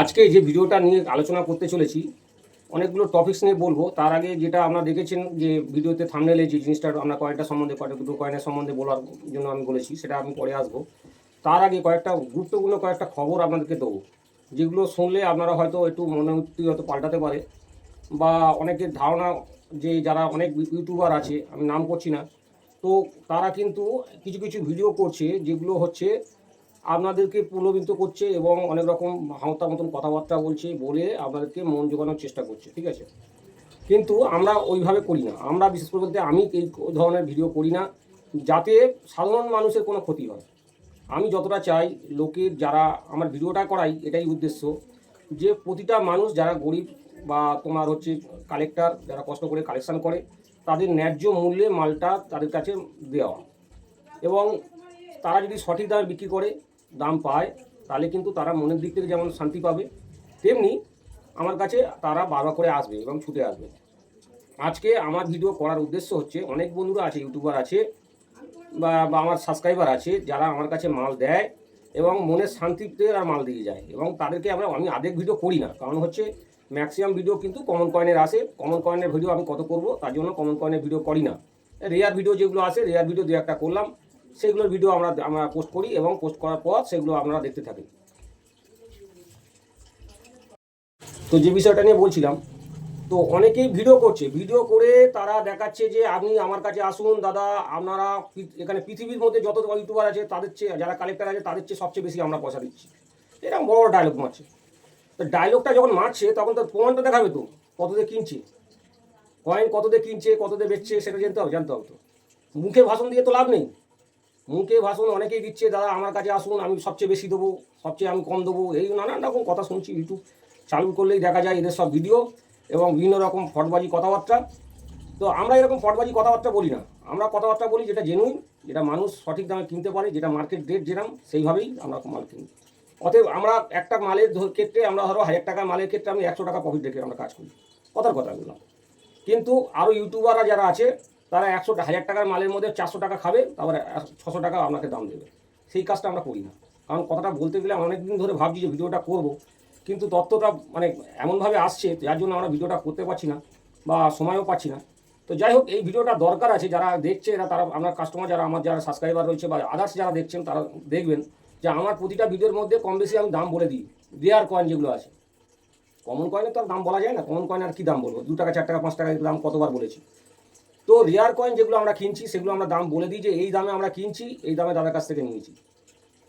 আজকে যে ভিডিওটা নিয়ে আলোচনা করতে চলেছি, অনেকগুলো টপিক্স নিয়ে বলব। তার আগে যেটা আপনারা দেখেছেন যে ভিডিওতে থামনেলে যে জিনিসটা আমরা কয়েকটা সম্বন্ধে, কয়েকটা দুটো কয়েনের সম্বন্ধে বলার জন্য আমি বলেছি, সেটা আমি পরে আসব। তার আগে কয়েকটা গুরুত্বপূর্ণ কয়েকটা খবর আপনাদেরকে দেবো, যেগুলো শুনলে আপনারা হয়তো একটু মনে হয়তো পাল্টাতে পারে, বা অনেকের ধারণা যে যারা অনেক ইউটিউবার আছে, আমি নাম করছি না, তো তারা কিন্তু কিছু কিছু ভিডিও করছে, যেগুলো হচ্ছে আপনাদেরকে প্রলোভিত করছে এবং অনেক রকম হাওতা মতন কথাবার্তা বলছে, বলে আপনাদেরকে মন জোগানোর চেষ্টা করছে, ঠিক আছে? কিন্তু আমরা ওইভাবে করি না। আমরা বিশেষ করে বলতে আমি এই ধরনের ভিডিও করি না, যাতে সাধারণ মানুষের কোনো ক্ষতি হয়। আমি যতটা চাই লোকের যারা আমার ভিডিওটা করাই, এটাই উদ্দেশ্য যে প্রতিটা মানুষ যারা গরিব বা তোমার হচ্ছে কালেক্টর যারা কষ্ট করে কালেকশান করে, তাদের ন্যায্য মূল্যে মালটা তাদের কাছে দেওয়া। এবং তারা যদি সঠিক দামে বিক্রি করে দাম পায়, তাহলে কিন্তু তারা মনের দিক থেকে যেমন শান্তি পাবে, তেমনি আমার কাছে তারা বারবার করে আসবে এবং ছুটে আসবে। আজকে আমার ভিডিও করার উদ্দেশ্য হচ্ছে, অনেক বন্ধুরা আছে ইউটিউবার আছে, বা বা আমার সাবস্ক্রাইবার আছে, যারা আমার কাছে মাল দেয় এবং মনের শান্তিতে আর মাল দিয়ে যায় এবং তাদেরকে আমরা, আমি আধেক ভিডিও করি না, কারণ হচ্ছে ম্যাক্সিমাম ভিডিও কিন্তু কমন কয়েনের আসে কমন কয়েনের ভিডিও আমি কত করব, তার জন্য কমন কয়েনের ভিডিও করি না। রেয়ার ভিডিও যেগুলো আসে রেয়ার ভিডিও দু একটা করলাম সেগুলোর ভিডিও আমরা আমরা পোস্ট করি এবং পোস্ট করার পর সেগুলো আপনারা দেখতে থাকেন। তো যে বিষয়টা নিয়ে বলছিলাম, তো অনেকেই ভিডিও করছে। ভিডিও করে তারা দেখাচ্ছে যে আপনি আমার কাছে আসুন, দাদা, আপনারা এখানে পৃথিবীর মধ্যে যত ইউটিউবার আছে, তাদের চেয়ে, যারা কালেক্টর আছে, তাদের চেয়ে সবচেয়ে বেশি আমরা পয়সা দিচ্ছি। এরকম বড় বড় ডায়লগ মারছে। তো ডায়লগটা যখন মারছে, তখন তার প্রমাণটা দেখাবে তো কত দিয়ে কিনছে। কয়েন কত দিয়ে কিনছে কত দিয়ে বেচছে, সেটা জানতে হবে জানতে হবে তো। মুখে ভাষণ দিয়ে তো লাভ নেই। মুখে ভাষণ অনেকেই দিচ্ছে, দাদা, আমার কাছে আসুন, আমি সবচেয়ে বেশি দেবো, সবচেয়ে আমি কম দেবো। এই নানান রকম কথা শুনছি ইউটিউব চালু করলেই দেখা যায় এদের সব ভিডিও এবং বিভিন্ন রকম ফটবাজি কথাবার্তা। তো আমরা এরকম ফটবাজি কথাবার্তা বলি না। আমরা কথাবার্তা বলি যেটা জেনুইন যেটা মানুষ সঠিক দামে কিনতে পারে, যেটা মার্কেট রেট যেরকম সেইভাবেই আমরা মাল কিনি অতএব আমরা একটা মালের ক্ষেত্রে আমরা ধরো হাজার টাকা মালের ক্ষেত্রে আমি একশো টাকা প্রফিট রেখে আমরা কাজ করি। কথার কথা বললাম। কিন্তু আরও ইউটিউবাররা যারা আছে তারা একশো হাজার টাকার মালের মধ্যে চারশো টাকা খাবে, তারপরে ছশো টাকা আপনাকে দাম দেবে। সেই কাজটা আমরা করি না। কারণ কথাটা বলতে গেলে আমরা অনেকদিন ধরে ভাবছি যে ভিডিওটা করব, কিন্তু তথ্যটা মানে এমনভাবে আসছে, যার জন্য আমরা ভিডিওটা করতে পারছি না বা সময়ও পাচ্ছি না। তো যাই হোক, এই ভিডিওটা দরকার আছে, যারা দেখছে, এরা তারা, আমার কাস্টমার যারা, আমার যারা সাবস্ক্রাইবার রয়েছে বা আদার্স যারা দেখছেন, তারা দেখবেন যে আমার প্রতিটা ভিডিওর মধ্যে কম বেশি আমি দাম বলে দিই। রেয়ার কয়েন যেগুলো আছে। কমন কয়েনের তো আর দাম বলা যায় না। কমন কয়েন আর কি দাম বলব? দু টাকা, চার টাকা, পাঁচ টাকা দাম কতবার বলেছি? তো রেয়ার কয়েন যেগুলো আমরা কিনছি, সেগুলো আমরা দাম বলে দিই যে এই দামে আমরা কিনছি, এই দামে দাদার কাছ থেকে নিয়েছি।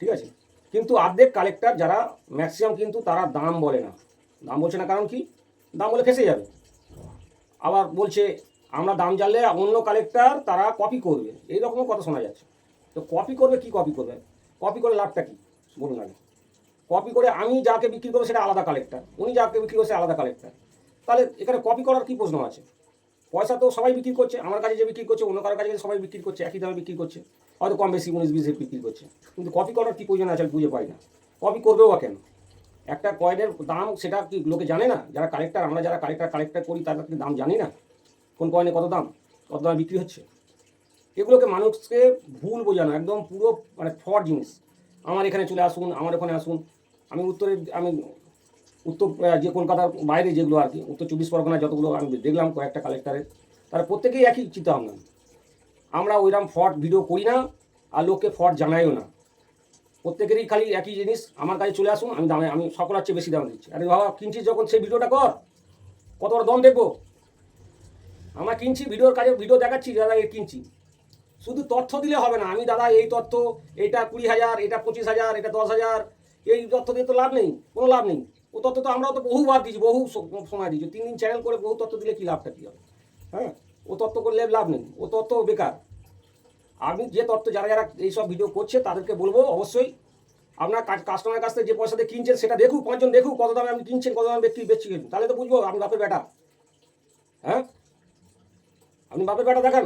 ঠিক আছে? কিন্তু অর্ধেক কালেক্টর যারা ম্যাক্সিমাম কিন্তু তারা দাম বলে না। দাম বলছে না কারণ কি? দাম বলে ফেসে যাবে। আবার বলছে, আমরা দাম জানলে অন্য কালেক্টর তারা কপি করবে। এই রকমও কথা শোনা যাচ্ছে। তো কপি করবে, কি কপি করবে? কপি করে লাভটা কি? বলুন আগে। কপি করে আমি যাকে বিক্রি করব সেটা আলাদা কালেক্টর উনি যাকে বিক্রি করছে আলাদা কালেক্টর তাহলে এখানে কপি করার কি প্রশ্ন আছে? পয়সা তো সবাই বিক্রি করছে, আমার কাছে যে বিক্রি করছে, অন্য কারোর কাছে সবাই বিক্রি করছে, একই দামে বিক্রি করছে। হয়তো কম বেশি উনিশ বিশে বিক্রি করছে। কিন্তু কপি করার কী প্রয়োজন আছে বুঝে পাই না। কপি করবেও বা কেন? একটা কয়েনের দাম সেটা কি লোকে জানে না? যারা কালেক্টর আমরা যারা কালেক্টর কালেক্টর করি তাদের কি দাম জানি না? কোন কয়েনে কত দাম? কত দামে বিক্রি হচ্ছে? এগুলোকে মানুষকে ভুল বোঝানো, একদম পুরো মানে ফ্রড জিনিস। আমার এখানে চলে আসুন, আমার ওখানে আসুন। আমি উত্তরে আমি উত্তর যে কলকাতার বাইরে যেগুলো আর কি, উত্তর চব্বিশ পরগনা যতগুলো আমি দেখলাম কয়েকটা কালেক্টরের তারা প্রত্যেকেই একই চিন্তা ভাবনা। আমরা ওইরকম ফ্রড ভিডিও করি না আর লোককে ফ্রড জানাইও না। প্রত্যেকেরই খালি একই জিনিস, আমার কাছে চলে আসুন, আমি দামে, আমি সকলের চেয়ে বেশি দাম দিচ্ছি। আরে বাবা, কিনছিস যখন সেই ভিডিওটা কর। কত বড় দম দেখব? আমরা কিনছি ভিডিওর কাজে ভিডিও দেখাচ্ছি, দাদা কিনছি। শুধু তথ্য দিলে হবে না, আমি দাদা এই তথ্য, এটা কুড়ি হাজার, এটা পঁচিশ হাজার, এটা দশ হাজার, এই তথ্য দিয়ে তো লাভ নেই, কোনো লাভ নেই। ও তথ্য তো আমরাও তো বহুবার দিয়েছি, বহু সময় দিয়েছি। তিন দিন চ্যানেল করে বহু তথ্য দিলে কি লাভটা কী হবে? হ্যাঁ? ও তথ্য করলে লাভ নেই। ও তথ্য বেকার। আমি যে তথ্য যারা যারা এইসব ভিডিও করছে, তাদেরকে বলব অবশ্যই আপনার কাস্টমারের কাছ থেকে যে পয়সাতে কিনছেন, সেটা দেখুক পাঁচজন দেখুক কত দামে আপনি কিনছেন, কত দামে বিক্রি বেচছি তাহলে তো বুঝব আপনি বাপের বেটা। হ্যাঁ? আপনি বাপের বেটা দেখান।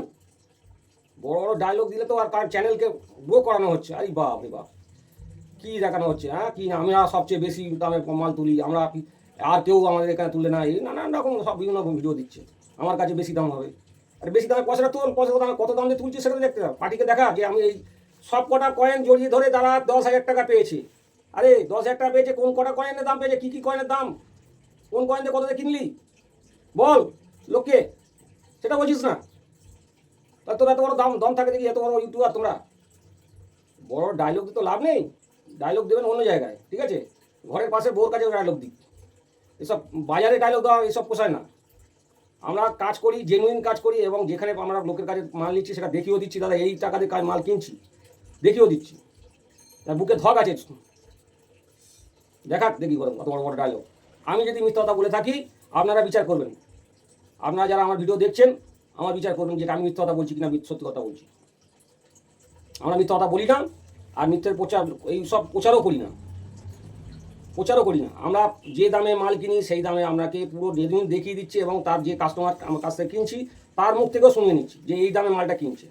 বড় বড় ডায়লগ দিলে তো আর কার চ্যানেলকে গ্রো করানো হচ্ছে। আরে বাপ রে বাপ। কী দেখানো হচ্ছে হ্যাঁ? কি আমরা সবচেয়ে বেশি দামে মাল তুলি, আমরা আর কেউ আমাদের এখানে তুলে না, এই নানান রকম সব বিভিন্ন ভিডিও দিচ্ছে। আমার কাছে বেশি দাম হবে। আর বেশি দামে পয়সাটা তোল পয়সা দামে কত দাম দিয়ে তুলছে সেটা দেখতে হবে। পার্টিকে দেখা যে আমি এই সব কটা কয়েন জড়িয়ে ধরে তারা দশ হাজার টাকা পেয়েছে। আরে দশ হাজার টাকা পেয়েছে, কোন কটা কয়েনের দাম পেয়েছে, কী কী কয়েনের দাম? কোন কয়েন দিয়ে কত দিয়ে কিনলি? বল, লোককে, সেটা বলছিস না। তা তোর এত বড় দাম, দম থাকে দেখি, এত বড় ইউটিউবার তোমরা। বড় ডায়লগ তো লাভ নেই। ডায়লগ দেবেন অন্য জায়গায়, ঠিক আছে? ঘরের পাশে বোর কাছে ডায়লগ দিই এসব বাজারে ডায়লগ দেওয়া, এসব পোষায় না। আমরা কাজ করি জেনুইন কাজ করি, এবং যেখানে আমরা লোকের কাছে মাল নিচ্ছি, সেটা দেখিয়েও দিচ্ছি, দাদা, এই টাকা দিয়ে কাজ, মাল কিনছি। দেখিয়েও দিচ্ছি। তার বুকে ধক আছে। দেখাক দেখি করে কত বড় বড় ডায়লগ আমি যদি মিথ্যা কথা বলে থাকি, আপনারা বিচার করবেন। আপনারা যারা আমার ভিডিও দেখছেন, আমার বিচার করবেন যেটা আমি মিথ্যা কথা বলছি কিনা সত্যি কথা বলছি। আমরা মিথ্যা কথা বলি না। আর মিথ্যের প্রচার, এই সব প্রচারও করি না। প্রচারও করি না। আমরা যে দামে মাল কিনি, সেই দামে আপনাকে পুরো যেদিন দেখিয়ে দিচ্ছি এবং তার যে কাস্টমার আমার কাছ থেকে কিনছি, তার মুখ থেকেও শুনে নিচ্ছি যে এই দামে মালটা কিনছে।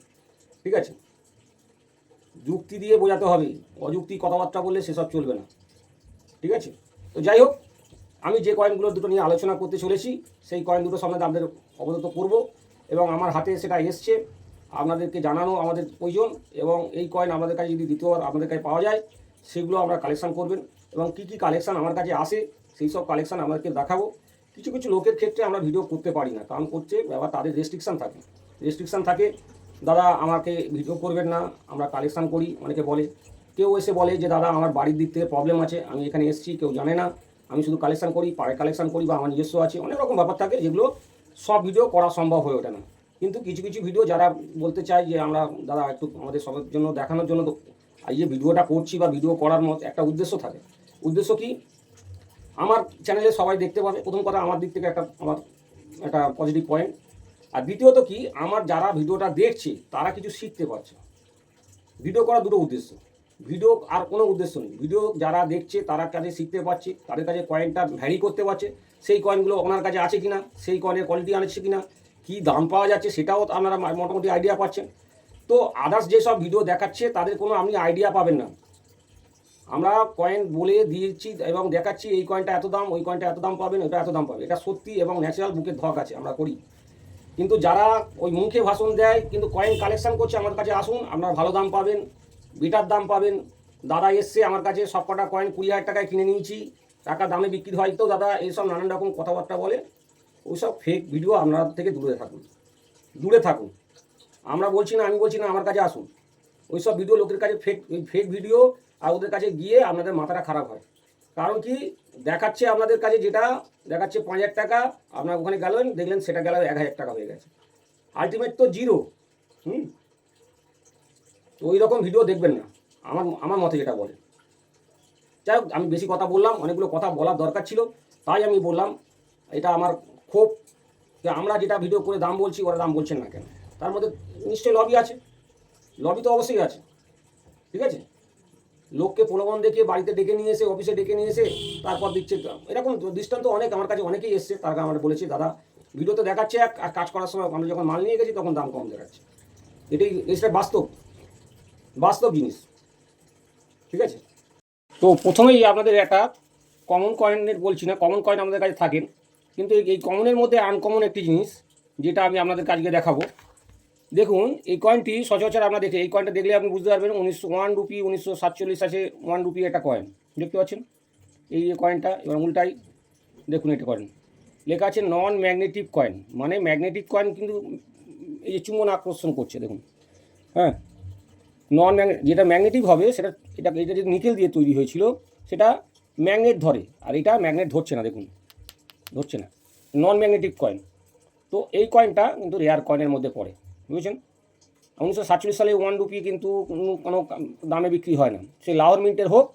ঠিক আছে? যুক্তি দিয়ে বোঝাতে হবে। অযুক্তি কথাবার্তা বললে সেসব চলবে না। ঠিক আছে? তো যাই হোক, আমি যে কয়েনগুলো দুটো নিয়ে আলোচনা করতে চলেছি, সেই কয়েন দুটো সম্বন্ধে আপনাদের অবগত করব এবং আমার হাতে সেটা এসছে। আপনাদেরকে জানানো আমাদের প্রয়োজন এবং এই কয়েন আমাদের কাছে যদি দ্বিতীয়বার আপনাদের কাছে পাওয়া যায়, সেগুলো আমরা কালেকশান করবেন এবং কি কি কালেকশান আমার কাছে আসে, সেই সব কালেকশান আমাদেরকে দেখাবো। কিছু কিছু লোকের ক্ষেত্রে আমরা ভিডিও করতে পারি না, কারণ করছে ব্যাপার তাদের রেস্ট্রিকশন থাকে। রেস্ট্রিকশান থাকে, দাদা, আমাকে ভিডিও করবেন না, আমরা কালেকশান করি। অনেকে বলে। কেউ এসে বলে যে, দাদা, আমার বাড়ির দিক থেকে প্রবলেম আছে, আমি এখানে এসেছি, কেউ জানে না, আমি শুধু কালেকশান করি, পাড়ে কালেকশন করি বা আমার নিজস্ব আছে। অনেক রকম ব্যাপার থাকে যেগুলো সব ভিডিও করা সম্ভব হয়ে ওঠে না। কিন্তু কিছু কিছু ভিডিও যারা বলতে চায় যে আমরা, দাদা একটু আমাদের সবার জন্য, দেখানোর জন্য এই যে ভিডিওটা করছি বা ভিডিও করার মতো একটা উদ্দেশ্য থাকে। উদ্দেশ্য কি? আমার চ্যানেলে সবাই দেখতে পাবে। প্রথম কথা আমার দিক থেকে একটা, আমার একটা পজিটিভ পয়েন্ট আর দ্বিতীয়ত কি? আমার যারা ভিডিওটা দেখছে, তারা কিছু শিখতে পারছে। ভিডিও করা দুটো উদ্দেশ্য। ভিডিও আর কোনো উদ্দেশ্য নেই। ভিডিও যারা দেখছে, তারা কাছে শিখতে পারছে, তাদের কাছে কয়েনটা ভ্যারি করতে পারছে। সেই কয়েনগুলো ওনার কাছে আছে কিনা, সেই কয়েনের কোয়ালিটি আনছে কিনা কী দাম পাওয়া যাচ্ছে সেটাও আপনারা মোটামুটি আইডিয়া পাচ্ছেন। তো আদার্স যেসব ভিডিও দেখাচ্ছে, তাদের কোনো আপনি আইডিয়া পাবেন না। আমরা কয়েন বলে দিয়েছি এবং দেখাচ্ছি, এই কয়েনটা এত দাম, ওই কয়েনটা এত দাম পাবেন ওটা এত দাম পাবে এটা সত্যি এবং ন্যাচারাল বুকের ধক আছে, আমরা করি। কিন্তু যারা ওই মুখে ভাষণ দেয়, কিন্তু কয়েন কালেকশন করছে আমার কাছে আসুন, আপনার ভালো দাম পাবেন বিটার দাম পাবেন। দাদা এসছে, আমার কাছে সব কটা কয়েন কুড়ি হাজার টাকায় কিনে নিয়েছি, টাকা দামে বিক্রি হয় তো, দাদা এইসব নানান রকম কথাবার্তা বলে। ওইসব ফেক ভিডিও আপনার থেকে দূরে থাকুন। দূরে থাকুন। আমরা বলছি না, আমি বলছি না, আমার কাছে আসুন। ওইসব ভিডিও লোকের কাছে ফেক ফেক ভিডিও আর ওদের কাছে গিয়ে আপনাদের মাথাটা খারাপ হয়। কারণ কি? দেখাচ্ছে আপনাদের কাছে যেটা, দেখাচ্ছে পাঁচ হাজার টাকা, আপনার ওখানে গেলেন, দেখলেন সেটা গেল এক হাজার টাকা হয়ে গেছে। আলটিমেট তো জিরো হুম? তো ওই রকম ভিডিও দেখবেন না। আমার আমার মতে যেটা বলে। যাই হোক, আমি বেশি কথা বললাম, অনেকগুলো কথা বলার দরকার ছিল, তাই আমি বললাম, এটা আমার ক্ষোভ যে আমরা যেটা ভিডিও করে দাম বলছি, ওরা দাম বলছেন না কেন? তার মধ্যে নিশ্চয়ই লবি আছে। লবি তো অবশ্যই আছে। ঠিক আছে? লোককে প্রলোভন দেখে বাড়িতে ডেকে নিয়ে এসে অফিসে ডেকে নিয়ে এসে, তারপর দিচ্ছে। এরকম দৃষ্টান্ত অনেক, আমার কাছে অনেকেই এসছে, তার আমরা বলেছি, দাদা ভিডিওতে দেখাচ্ছে এক, আর কাজ করার সময় আমরা যখন মাল নিয়ে গেছি, তখন দাম কম দেখাচ্ছে। এটাই, এটা বাস্তব। বাস্তব জিনিস। ঠিক আছে? তো প্রথমেই আপনাদের একটা কমন কয়েনের বলছি না কমন কয়েন আমাদের কাছে থাকেন। কিন্তু এই- কমনের মধ্যে আনকমন একটি জিনিস, যেটা আমি আপনাদের কাজকে দেখাবো। দেখুন, এই কয়েনটি সচরাচর আপনার দেখে, এই কয়েনটা দেখলে আপনি বুঝতে পারবেন, উনিশশো ওয়ান রুপি উনিশশো সাতচল্লিশ আছে ওয়ান রুপি একটা কয়েন দেখতে পাচ্ছেন? এই যে কয়েনটা এবার উল্টাই দেখুন এটা কয়েন লেখা আছে নন ম্যাগনেটিক কয়েন মানে ম্যাগনেটিক কয়েন কিন্তু এই যে চুম্বন আকর্ষণ করছে, দেখুন। হ্যাঁ? নন ম্যাগনেট যেটা ম্যাগনেটিক হবে, সেটা, এটা এটা যে নিকেল দিয়ে তৈরি হয়েছিল, সেটা ম্যাগনেট ধরে। আর এটা ম্যাগনেট ধরছে না, দেখুন। ধরছে না। নন ম্যাগনেটিক কয়েন তো এই কয়েনটা কিন্তু রেয়ার কয়েনের মধ্যে পড়ে, বুঝেছেন? উনিশশো সাতচল্লিশ সালে ওয়ান রুপি কিন্তু কোনো দামে বিক্রি হয় না। সে লাহোর মিন্টের হোক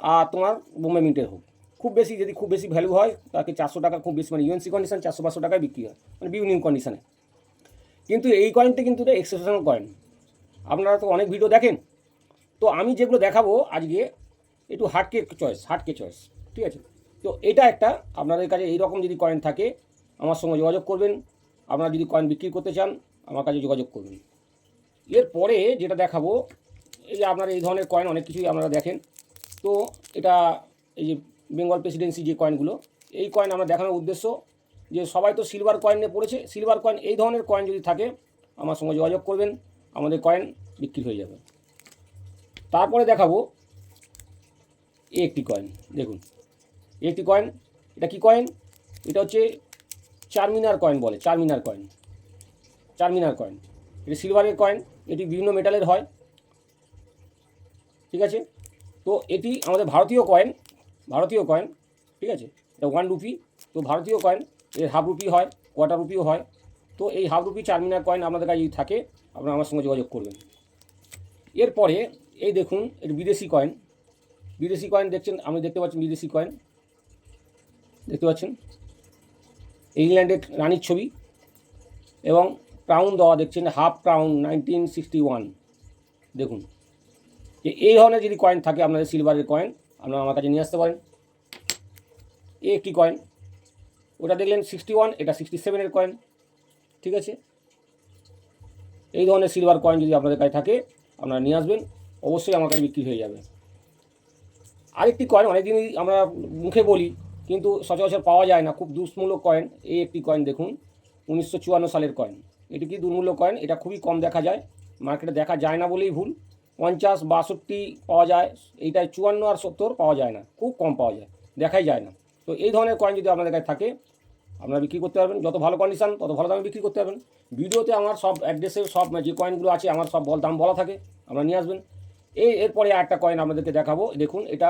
আর তোমার বোম্বে মিন্টের হোক। খুব বেশি, যদি খুব বেশি ভ্যালু হয়, তাকে চারশো টাকা, খুব বেশি মানে ইউএনসি কন্ডিশন চারশো পাঁচশো টাকায় বিক্রি হয় মানে বিভিন্ন কন্ডিশনে কিন্তু এই কয়েনটা কিন্তু এক্সেপশনাল কয়েন আপনারা তো অনেক ভিডিও দেখেন। তো আমি যেগুলো দেখাবো আজকে, একটু হার্ডকে চয়েস হার্ডকে চয়েস ঠিক আছে? তো এটা একটা। আপনাদের কাছে এইরকম যদি কয়েন থাকে, আমার সঙ্গে যোগাযোগ করবেন। আপনারা যদি কয়েন বিক্রি করতে চান, আমার কাছে যোগাযোগ করবেন। এরপরে যেটা দেখাবো, এই যে আপনারা এই ধরনের কয়েন অনেক কিছুই আপনারা দেখেন। তো এটা এই যে বেঙ্গল প্রেসিডেন্সি যে কয়েনগুলো এই কয়েন আমরা দেখানোর উদ্দেশ্য যে সবাই তো সিলভার কয়েন নিয়ে পড়েছে। সিলভার কয়েন এই ধরনের কয়েন যদি থাকে, আমার সঙ্গে যোগাযোগ করবেন। আমাদের কয়েন বিক্রি হয়ে যাবে। তারপরে দেখাবো একটি কয়েন দেখুন। একটি কয়েন এটা কি কয়েন এটা হচ্ছে চারমিনার কয়েন বলে, চারমিনার কয়েন চারমিনার কয়েন এটি সিলভারের কয়েন এটি বিভিন্ন মেটালের হয়। ঠিক আছে? তো এটি আমাদের ভারতীয় কয়েন ভারতীয় কয়েন ঠিক আছে? এটা ওয়ান রুপি তো ভারতীয় কয়েন এর হাফ রুপি হয় কোয়ার্টার রুপিও হয়। তো এই হাফ রুপি চারমিনার কয়েন আপনাদের কাছে যদি থাকে, আপনারা আমার সঙ্গে যোগাযোগ করবেন। এরপরে, এই দেখুন এর বিদেশি কয়েন বিদেশি কয়েন দেখছেন, আপনি দেখতে পাচ্ছেন বিদেশি কয়েন দেখতে পাচ্ছেন? ইংল্যান্ডের রানীর ছবি এবং ক্রাউন দেওয়া দেখছেন half crown nineteen sixty one দেখুন, যে এই ধরনের যদি কয়েন থাকে, আপনাদের সিলভারের কয়েন আপনারা আমার কাছে নিয়ে আসতে পারেন। এ একটি কয়েন ওটা দেখলেন সিক্সটি ওয়ান এটা সিক্সটি সেভেনের কয়েন ঠিক আছে? এই ধরনের সিলভার কয়েন যদি আপনাদের কাছে থাকে, আপনারা নিয়ে আসবেন, অবশ্যই আমার কাছে বিক্রি হয়ে যাবে। আরেকটি কয়েন অনেকদিনই আমরা মুখে বলি কিন্তু সচরাচর পাওয়া যায় না। খুব দুষ্মূল্য কয়েন এই একটি কয়েন দেখুন, উনিশশো চুয়ান্ন সালের কয়েন এটি কি দুর্মূল্য কয়েন এটা খুবই কম দেখা যায়। মার্কেটে দেখা যায় না বলেই ভুল। পঞ্চাশ, বাষট্টি পাওয়া যায়, এইটায় চুয়ান্ন আর সত্তর পাওয়া যায় না। খুব কম পাওয়া যায়, দেখাই যায় না। তো এই ধরনের কয়েন যদি আপনাদের কাছে থাকে, আপনারা বিক্রি করতে পারবেন। যত ভালো কন্ডিশন তত ভালো দামে বিক্রি করতে পারবেন। ভিডিওতে আমার সব অ্যাড্রেসে সব, যে কয়েনগুলো আছে, আমার সব বল, দাম বলা থাকে, আপনারা নিয়ে আসবেন। এই এরপরে একটা কয়েন আপনাদেরকে দেখাবো। দেখুন, এটা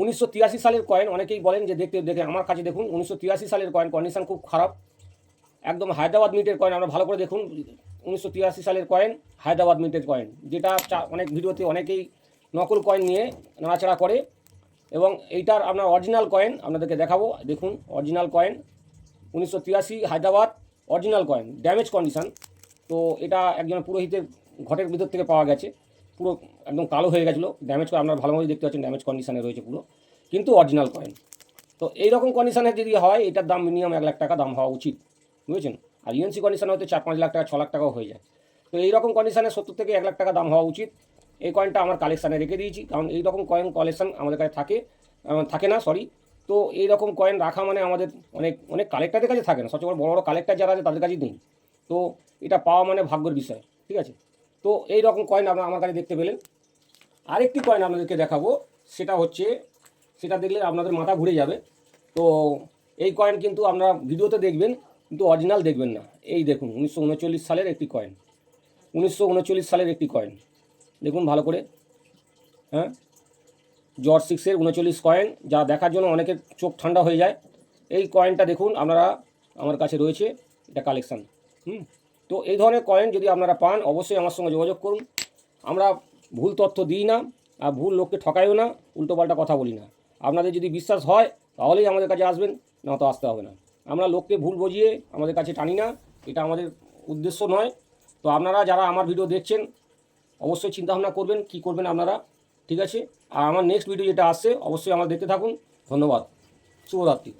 উনিশশো তিরাশি সালের কয়েন অনেকেই বলেন যে দেখতে দেখে আমার কাছে দেখুন, উনিশশো তিরাশি সালের কয়েন কন্ডিশন খুব খারাপ। একদম হায়দ্রাবাদ মিটের কয়েন আমরা ভালো করে দেখুন, উনিশশো তিরাশি সালের কয়েন হায়দ্রাবাদ মিটের কয়েন যেটা অনেক ভিডিওতে অনেকেই নকল কয়েন নিয়ে নাড়াচাড়া করে। এবং এইটার আপনার অরিজিনাল কয়েন আপনাদেরকে দেখাবো, দেখুন অরিজিনাল কয়েন উনিশশো তিরাশি Hyderabad original coin damage condition তো এটা একজন পুরোহিতের ঘটের ভিতর থেকে পাওয়া গেছে। পুরো একদম কালো হয়ে গেছিল। ড্যামেজ আপনারা ভালোভাবে দেখতে পাচ্ছেন ড্যামেজ কন্ডিশনে রয়েছে পুরো। কিন্তু অরিজিনাল কয়েন তো এইরকম কন্ডিশনে যদি হয়, এটার দাম মিনিমাম এক লাখ টাকা দাম হওয়া উচিত। বুঝেছেন? আর ইউএনসি কন্ডিশনে হয়তো চার পাঁচ লাখ টাকা, ছ লাখ টাকাও হয়ে যায়। তো এইরকম কন্ডিশনে সত্তর থেকে এক লাখ টাকা দাম হওয়া উচিত। এই কয়েনটা আমার কালেকশানে রেখে দিয়েছি। কারণ এইরকম কয়েন কালেকশান আমাদের কাছে থাকে থাকে না সরি তো এইরকম কয়েন রাখা মানে আমাদের অনেক অনেক কালেক্টারের কাছে থাকে না। সবচেয়ে বড় বড় কালেক্টার যারা আছে, তাদের কাছেই নেই তো এটা পাওয়া মানে ভাগ্যের বিষয়, ঠিক আছে? তো এই রকম কয়েন আপনারা আমার কাছে দেখতে পেলেন। আরেকটি কয়েন আপনাদেরকে দেখাবো, সেটা হচ্ছে, সেটা দেখলে আপনাদের মাথা ঘুরে যাবে। তো এই কয়েন কিন্তু আপনারা ভিডিওতে দেখবেন, কিন্তু অরিজিনাল দেখবেন না। এই দেখুন, উনিশশো উনচল্লিশ সালের একটি কয়েন উনিশশো উনচল্লিশ সালের একটি কয়েন দেখুন ভালো করে। হ্যাঁ? জর্জ সিক্সের উনচল্লিশ কয়েন যা দেখার জন্য অনেকের চোখ ঠান্ডা হয়ে যায়। এই কয়েনটা দেখুন, আপনারা আমার কাছে রয়েছে, এটা কালেকশান হুম? তো এই ধরনের কয়েন যদি আপনারা পান, অবশ্যই আমার সঙ্গে যোগাযোগ করুন। আমরা ভুল তথ্য দিই না আর ভুল লোককে ঠকাইও না, উল্টোপাল্টা কথা বলি না। আপনাদের যদি বিশ্বাস হয়, তাহলেই আমাদের কাছে আসবেন, না তো আসতে হবে না। আমরা লোককে ভুল বুঝিয়ে আমাদের কাছে টানি না, এটা আমাদের উদ্দেশ্য নয়। তো আপনারা যারা আমার ভিডিও দেখছেন, অবশ্যই চিন্তাভাবনা করবেন, কি করবেন আপনারা, ঠিক আছে? আর আমার নেক্সট ভিডিও যেটা আসছে, অবশ্যই আমার দেখতে থাকুন। ধন্যবাদ। শুভরাত্রি।